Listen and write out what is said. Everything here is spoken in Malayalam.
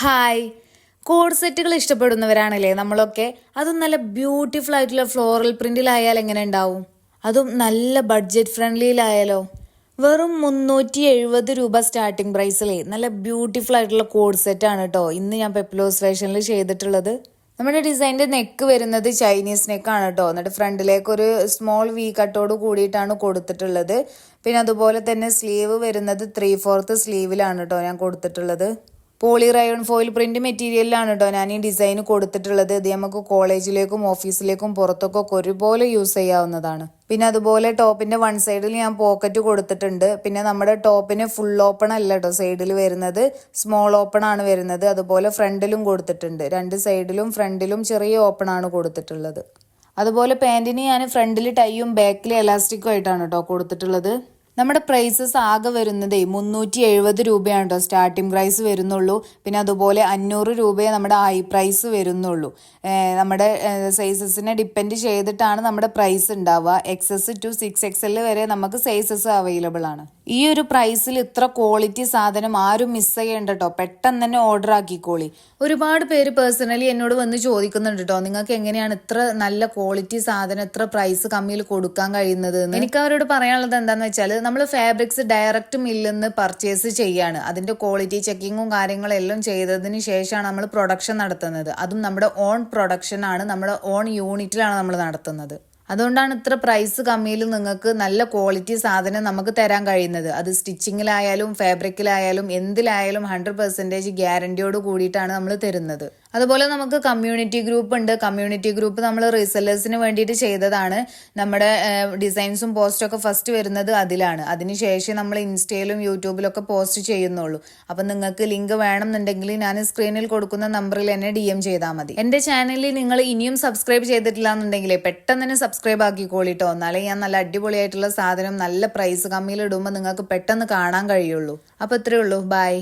ഹായ് കോഡ് സെറ്റുകൾ ഇഷ്ടപ്പെടുന്നവരാണല്ലേ നമ്മളൊക്കെ? അതും നല്ല ബ്യൂട്ടിഫുൾ ആയിട്ടുള്ള ഫ്ലോറൽ പ്രിന്റിലായാൽ എങ്ങനെ ഉണ്ടാവും? അതും നല്ല ബഡ്ജറ്റ് ഫ്രണ്ട്ലിയിലായാലോ വെറും മുന്നൂറ്റി എഴുപത് രൂപ സ്റ്റാർട്ടിംഗ് പ്രൈസിലേ നല്ല ബ്യൂട്ടിഫുൾ ആയിട്ടുള്ള കോഡ് ആണ് കേട്ടോ ഇന്ന് ഞാൻ പെപ്ലോസ് ഫാഷനിൽ ചെയ്തിട്ടുള്ളത്. നമ്മുടെ ഡിസൈന്റെ നെക്ക് വരുന്നത് ചൈനീസ് നെക്കാണ് കേട്ടോ എന്നിട്ട് ഫ്രണ്ടിലേക്ക് ഒരു സ്മോൾ വി കട്ടോട് കൂടിയിട്ടാണ് കൊടുത്തിട്ടുള്ളത്. പിന്നെ അതുപോലെ തന്നെ സ്ലീവ് വരുന്നത് ത്രീ ഫോർത്ത് സ്ലീവിലാണ് കേട്ടോ ഞാൻ കൊടുത്തിട്ടുള്ളത്. പോളി റയോൺ ഫോയിൽ പ്രിന്റ് മെറ്റീരിയലിലാണ് കേട്ടോ ഞാൻ ഈ ഡിസൈൻ കൊടുത്തിട്ടുള്ളത്. ഇത് നമുക്ക് കോളേജിലേക്കും ഓഫീസിലേക്കും പുറത്തൊക്കെ ഒരുപോലെ യൂസ് ചെയ്യാവുന്നതാണ്. പിന്നെ അതുപോലെ ടോപ്പിന്റെ വൺ സൈഡിൽ ഞാൻ പോക്കറ്റ് കൊടുത്തിട്ടുണ്ട്. പിന്നെ നമ്മുടെ ടോപ്പിന് ഫുൾ ഓപ്പൺ അല്ല കേട്ടോ സൈഡിൽ വരുന്നത്. സ്മോൾ ഓപ്പൺ ആണ് വരുന്നത്. അതുപോലെ ഫ്രണ്ടിലും കൊടുത്തിട്ടുണ്ട്. രണ്ട് സൈഡിലും ഫ്രണ്ടിലും ചെറിയ ഓപ്പൺ ആണ് കൊടുത്തിട്ടുള്ളത്. അതുപോലെ പാന്റിന് ഞാൻ ഫ്രണ്ടിൽ ടൈയും ബാക്കിൽ എലാസ്റ്റിക്കും ആയിട്ടാണ് കേട്ടോ കൊടുത്തിട്ടുള്ളത്. നമ്മുടെ പ്രൈസസ് ആകെ വരുന്നതേ മുന്നൂറ്റി എഴുപത് രൂപയാണ് കേട്ടോ സ്റ്റാർട്ടിംഗ് പ്രൈസ് വരുന്നുള്ളൂ. പിന്നെ അതുപോലെ അഞ്ഞൂറ് രൂപയെ നമ്മുടെ ഹൈ പ്രൈസ് വരുന്നുള്ളൂ. നമ്മുടെ സൈസസിനെ ഡിപ്പെൻഡ് ചെയ്തിട്ടാണ് നമ്മുടെ പ്രൈസ് ഉണ്ടാവുക. XS to six X L വരെ നമുക്ക് സൈസസ് അവൈലബിൾ ആണ്. ഈ ഒരു പ്രൈസിൽ ഇത്ര ക്വാളിറ്റി സാധനം ആരും മിസ് ചെയ്യേണ്ട കേട്ടോ പെട്ടെന്ന് തന്നെ ഓർഡർ ആക്കിക്കോളി. ഒരുപാട് പേര് പേഴ്സണലി എന്നോട് വന്ന് ചോദിക്കുന്നുണ്ട് കേട്ടോ നിങ്ങൾക്ക് എങ്ങനെയാണ് ഇത്ര നല്ല ക്വാളിറ്റി സാധനം ഇത്ര പ്രൈസ് കമ്മിയിൽ കൊടുക്കാൻ കഴിയുന്നത്? എനിക്ക് അവരോട് പറയാനുള്ളത് എന്താണെന്ന് വെച്ചാൽ നമ്മൾ ഫാബ്രിക്സ് ഡയറക്റ്റ് മില്ലിൽ നിന്ന് പർച്ചേസ് ചെയ്യാണ്. അതിന്റെ ക്വാളിറ്റി ചെക്കിങ്ങും കാര്യങ്ങളെല്ലാം ചെയ്തതിന് ശേഷമാണ് നമ്മൾ പ്രൊഡക്ഷൻ നടത്തുന്നത്. അതും നമ്മുടെ ഓൺ പ്രൊഡക്ഷനാണ് നമ്മുടെ ഓൺ യൂണിറ്റിലാണ് നമ്മൾ നടത്തുന്നത്. അതുകൊണ്ടാണ് ഇത്ര പ്രൈസ് കമ്മിയിൽ നിങ്ങൾക്ക് നല്ല ക്വാളിറ്റി സാധനം നമുക്ക് തരാൻ കഴിയുന്നത്. അത് സ്റ്റിച്ചിങ്ങിലായാലും ഫാബ്രിക്കിലായാലും എന്തിലായാലും ഹൺഡ്രഡ് പെർസെന്റേജ് ഗ്യാരണ്ടിയോട് കൂടിയിട്ടാണ് നമ്മൾ തരുന്നത്. അതുപോലെ നമുക്ക് കമ്മ്യൂണിറ്റി ഗ്രൂപ്പ് ഉണ്ട്. കമ്മ്യൂണിറ്റി ഗ്രൂപ്പ് നമ്മൾ റീസെല്ലേഴ്സിന് വേണ്ടിയിട്ട് ചെയ്തതാണ്. നമ്മുടെ ഡിസൈൻസും പോസ്റ്റും ഒക്കെ ഫസ്റ്റ് വരുന്നത് അതിലാണ്. അതിനുശേഷം നമ്മൾ ഇൻസ്റ്റയിലും യൂട്യൂബിലൊക്കെ പോസ്റ്റ് ചെയ്യുന്നുള്ളൂ. അപ്പം നിങ്ങൾക്ക് ലിങ്ക് വേണമെന്നുണ്ടെങ്കിൽ ഞാൻ സ്ക്രീനിൽ കൊടുക്കുന്ന നമ്പറിൽ എന്നെ ഡി എം ചെയ്താൽ മതി. എന്റെ ചാനലിൽ നിങ്ങൾ ഇനിയും സബ്സ്ക്രൈബ് ചെയ്തിട്ടില്ല എന്നുണ്ടെങ്കിൽ പെട്ടെന്ന് തന്നെ സബ്സ്ക്രൈബ് ആക്കിക്കോളിട്ടോ എന്നാലേ ഞാൻ നല്ല അടിപൊളിയായിട്ടുള്ള സാധനം നല്ല പ്രൈസ് കമ്മിയിൽ ഇടുമ്പോൾ നിങ്ങൾക്ക് പെട്ടെന്ന് കാണാൻ കഴിയുള്ളൂ. അപ്പോൾ ഇത്രയേ ഉള്ളൂ. ബൈ